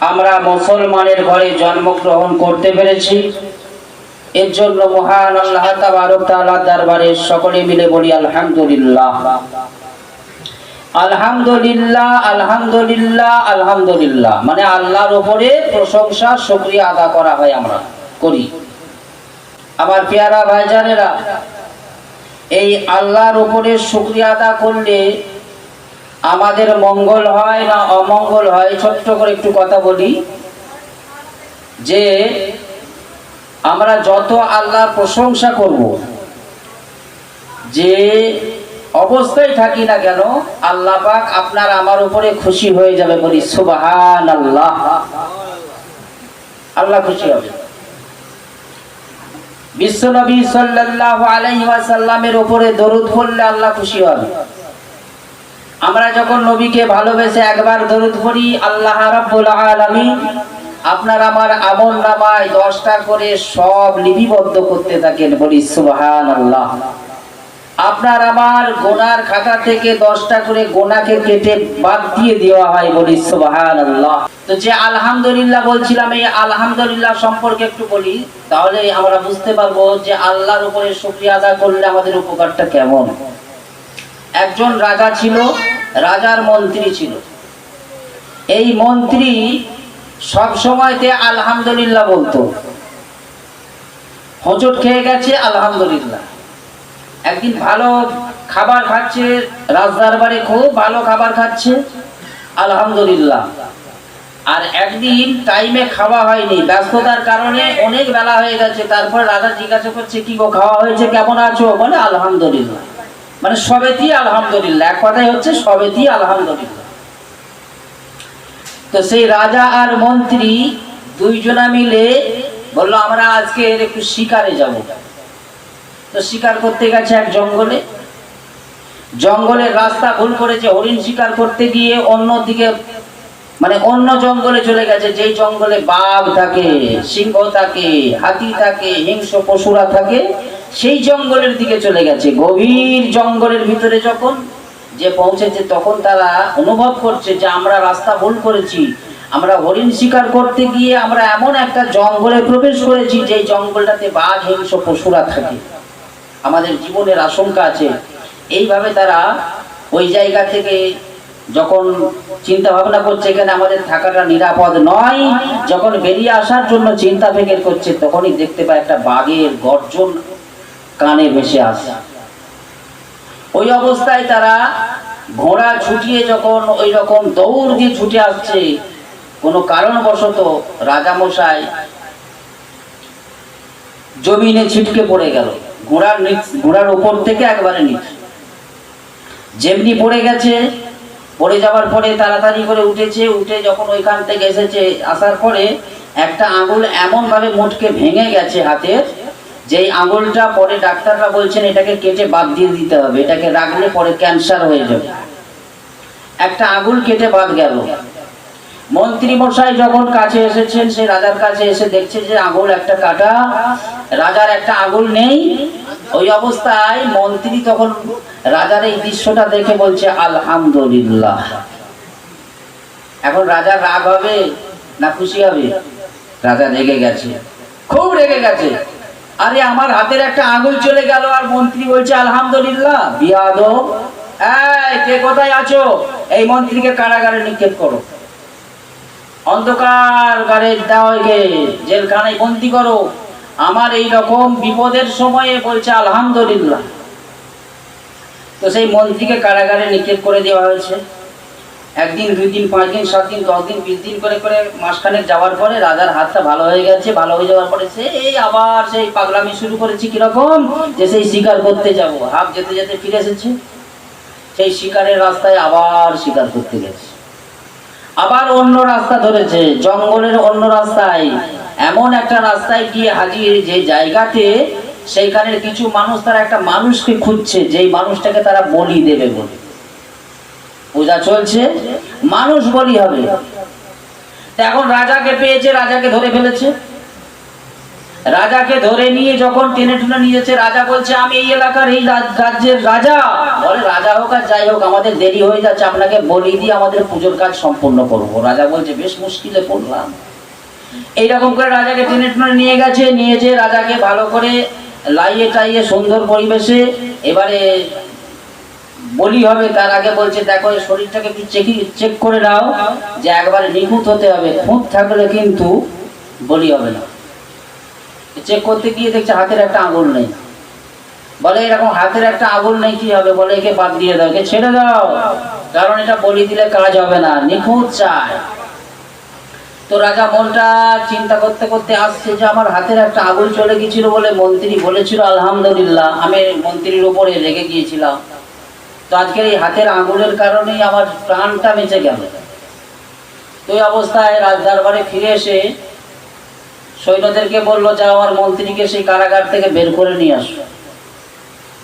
আমরা মুসলমানের ঘরে জন্মগ্রহণ করতে পেরেছি। এর জন্য মহান আল্লাহ তাআলার দরবারে সকলে মিলে বলি, আলহামদুলিল্লাহ। আলহামদুলিল্লাহ আলহামদুলিল্লাহ আলহামদুলিল্লাহ। মানে আল্লাহর উপরে প্রশংসা, শুকরিয়া আদা করা হয় আমরা করি। আমার পেয়ারা ভাইজানেরা, এই আল্লাহর উপরে শুকরিয়া আদা করলে আমাদের মঙ্গল হয় না অমঙ্গল হয়? ছোট্ট করে একটু কথা বলি। যে আমরা যত আল্লাহর প্রশংসা করব, যে অবস্থায় থাকি না কেন, আল্লাহ পাক আপনার আমার উপরে খুশি হয়ে যাবে বলি সুবাহান আল্লাহ আল্লাহ খুশি হবে। বিশ্বনবী সাল্লাল্লাহু আলাইহি ওয়াসাল্লামের উপরে দরুদ পড়লে আল্লাহ খুশি হবে। আমরা যখন নবীকে ভালোবেসে একবার দরুদ পড়ি, আল্লাহ রাব্বুল আলামিন আপনার আমার আমল নামায় দশটা করে সব লিপিবদ্ধ করতে থাকেন, বলি সুবহানাল্লাহ। আপনার আমার গোনার খাতা থেকে দশটা করে গোনাকে কেটে বাদ দিয়ে দেওয়া হয়, বলি সুবহানাল্লাহ। তো যে আলহামদুলিল্লাহ বলছিলাম, এই আলহামদুলিল্লাহ সম্পর্কে একটু বলি, তাহলে আমরা বুঝতে পারব যে আল্লাহর উপরে শুকরিয়া আদায় করলে আমাদের উপকারটা কেমন। একজন রাজা ছিল রাজার মন্ত্রী ছিল। এই মন্ত্রী সব সময়তে আলহামদুলিল্লাহ বলতো। হোঁচট খেয়ে গেছে, আলহামদুলিল্লাহ। একদিন ভালো খাবার খাচ্ছে, রাজদরবারে খুব ভালো খাবার খাচ্ছে, আলহামদুলিল্লাহ। আর একদিন টাইমে খাওয়া হয়নি। ব্যস্ততার কারণে অনেক বেলা হয়ে গেছে। তারপর রাজা জিজ্ঞাসা করছে, কি গো, খাওয়া হয়েছে? কেমন আছো? বলে, আলহামদুলিল্লাহ। মানে সবেতেই আলহামদুলিল্লাহ। এক কথাই হচ্ছে সবেতেই আলহামদুলিল্লাহ। তো সেই রাজা আর মন্ত্রী দুইজনা মিলে বলল, আমরা আজকে একটু শিকারে যাব। তো শিকার করতে গেছে এক জঙ্গলে। জঙ্গলের রাস্তা ভুল করেছে, হরিণ শিকার করতে গিয়ে অন্য দিকে মানে অন্য জঙ্গলে চলে গেছে। যেই জঙ্গলে বাঘ থাকে, সিংহ থাকে, হাতি থাকে, হিংস্র পশুরা থাকে সেই জঙ্গলের দিকে চলে গেছে। গভীর জঙ্গলের ভিতরে যখন যে পৌঁছেছে, তখন তারা অনুভব করছে যে আমরা রাস্তা ভুল করেছি। আমরা হরিণ শিকার করতে গিয়ে আমরা এমন একটা জঙ্গলে প্রবেশ করেছি যে জঙ্গলটাতে বাঘ, হিংস্র পশুরা থাকে। আমাদের জীবনের আশঙ্কা আছে। এইভাবে তারা ওই জায়গা থেকে যখন চিন্তা ভাবনা করছে, এখানে আমাদের থাকাটা নিরাপদ নয়। যখন বেরিয়ে আসার জন্য চিন্তা ভেঙে করছে, তখনই দেখতে পায় একটা বাঘের গর্জন কানে ভেসে আসে। ওই অবস্থায় তারা ঘোড়া ছুটিয়ে যখন ওই রকম দৌড় দিয়ে ছুটে আসছে, কোনো কারণবশত রাজামশাই জমিনে ছিটকে পড়ে গেল। ঘোড়ার ঘোড়ার উপর থেকে একবারে নিচে। যেমনি পড়ে গেছে, পড়ে যাওয়ার পরে তাড়াতাড়ি করে উঠেছে, উঠে যখন ওইখান থেকে এসেছে, আসার পরে একটা আঙুল এমন ভাবে মুটকে ভেঙে গেছে হাতের যেই আঙুলটা পরে ডাক্তাররা বলছেন এটাকে কেটে বাদ দিয়ে দিতে হবে, এটাকে রাখলে পরে ক্যান্সার হয়ে যাবে। একটা আঙুল কেটে বাদ গেল। মন্ত্রী মশাই যখন কাছে এসেছেন, সে রাজার কাছে এসে দেখছে যে আঙুল একটা কাটা, রাজার একটা আঙুল নেই। ওই অবস্থায় মন্ত্রী তখন রাজার এই দৃশ্যটা দেখে বলছে, আলহামদুলিল্লাহ। এখন রাজার রাগ হবে না খুশি হবে? রাজা রেগে গেছে। খুব রেগে গেছে। আরে আমার হাতের একটা আঙুল চলে গেল আর মন্ত্রী বলছে, আলহামদুলিল্লাহ। কে কোথায় আছো? এই মন্ত্রীকে কারাগারে নিক্ষেপ করো। অন্ধকার গাড়ে দেওয়াকে জেলখানায় বন্দি করো। আমার এই রকম বিপদের সময়ে বলছে, আলহামদুলিল্লাহ। তো সেই মন্ত্রীকে কারাগারে নিক্ষেপ করে দেওয়া হয়েছে। একদিন দুই দিন পাঁচ দিন সাত দিন দশ দিন বিশ দিন করে করে মাসখানেক যাওয়ার পরে রাজার হাতটা ভালো হয়ে গেছে, ভালো হয়ে যাওয়ার পরে সেই আবার সেই পাগলামি শুরু করেছি কীরকম যে সেই শিকার করতে যাব। হাফ যেতে যেতে ফিরে এসেছে। সেই শিকারের রাস্তায় আবার শিকার করতে গেছে। আবার অন্য রাস্তা ধরেছে, জঙ্গলের অন্য রাস্তায়। এমন একটা রাস্তায় গিয়ে হাজির যে জায়গাতে সেইখানের কিছু মানুষ, তারা একটা মানুষকে খুঁজছে, যেই মানুষটাকে তারা বলি দেবে বলে। পূজা চলছে, মানুষ বলি হবে। এখন রাজাকে পেয়েছে, রাজাকে ধরে ফেলেছে। রাজাকে ধরে নিয়ে যখন টেনে টুনে নিয়ে যাচ্ছে, রাজা বলছে, আমি এই এলাকার এই রাজ- রাজ্যের রাজা। বলে, রাজা হোক আর যাই হোক, আমাদের দেরি হয়ে যাচ্ছে, আপনাকে বলি দিয়ে আমাদের পুজোর কাজ সম্পূর্ণ করব। রাজা বলছে, বেশ মুশকিলে পড়লাম। এইরকম করে রাজাকে টেনে টুনে নিয়ে গেছে নিয়েছে রাজাকে ভালো করে লাইয়ে টাইয়ে সুন্দর পরিবেশে এবারে বলি হবে, তার আগে বলছে, দেখো শরীরটাকে একটু চেক চেক করে নাও, যে একবারে নিখুঁত হতে হবে। খুঁত থাকলে কিন্তু বলি হবে না। চেক করতে গিয়ে দেখছে হাতের একটা আঙুল নেই। বলে, এরকম হাতের একটা আঙুল নেই, কি হবে? বলে, একে বাদ দিয়ে দাও, একে ছেড়ে দাও। কারণ এটা বলি দিলে কাজ হবে না, নিখুঁত চায় তো রাজা মনটা চিন্তা করতে করতে আসছে যে, আমার হাতের একটা আগুন চলে গেছিল বলে মন্ত্রী বলেছিল, আলহামদুলিল্লাহ, আমি মন্ত্রীর উপরে রেগে গিয়েছিলাম। তো আজকের এই হাতের আঙুলের কারণেই আমার প্রাণটা বেঁচে গেল। তো অবস্থায় রাজ দরবারে ফিরে এসে সৈন্যদেরকে বলল যে আমার মন্ত্রীকে সেই কারাগার থেকে বের করে নিয়ে আসো।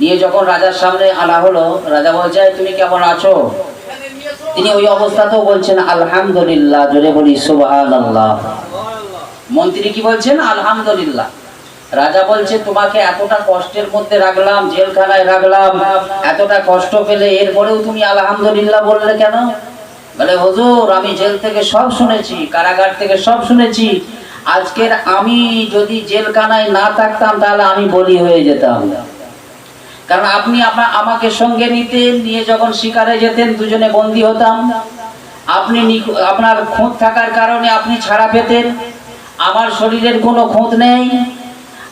নিয়ে যখন রাজার সামনে আনা হলো রাজা বলছে "এই, তুমি কেমন আছো? তিনি ওই অবস্থাতেও বলছেন আলহামদুলিল্লাহ। জোরে বলি আল্লাহ মন্ত্রী কি বলছেন? আলহামদুলিল্লাহ। রাজা বলছে, তোমাকে এতটা কষ্টের মধ্যে রাখলাম, জেলখানায় রাখলাম, এতটা কষ্ট পেলে এরপরেও তুমি আলহামদুলিল্লাহ বললে কেন? বলে, হুজুর, আমি জেল থেকে সব শুনেছি, কারাগার থেকে সব শুনেছি। আজকের আমি যদি জেলখানায় না থাকতাম, তাহলে আমি বলি হয়ে যেতাম। কারণ আপনি আমাকে সঙ্গে নিতেন, নিয়ে যখন শিকারে যেতেন, দুজনে বন্দী হতাম। আপনি আপনার খুঁত থাকার কারণে আপনি ছাড়া পেতেন। আমার শরীরের কোনো খুঁত নেই।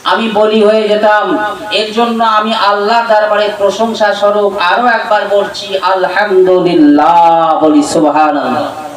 আমি বলি হয়ে যেতাম। এর জন্য আমি আল্লাহ দরবারে প্রশংসা স্বরূপ আরও একবার বলছি, আলহামদুলিল্লাহ বলি, সুবহানাল্লাহ।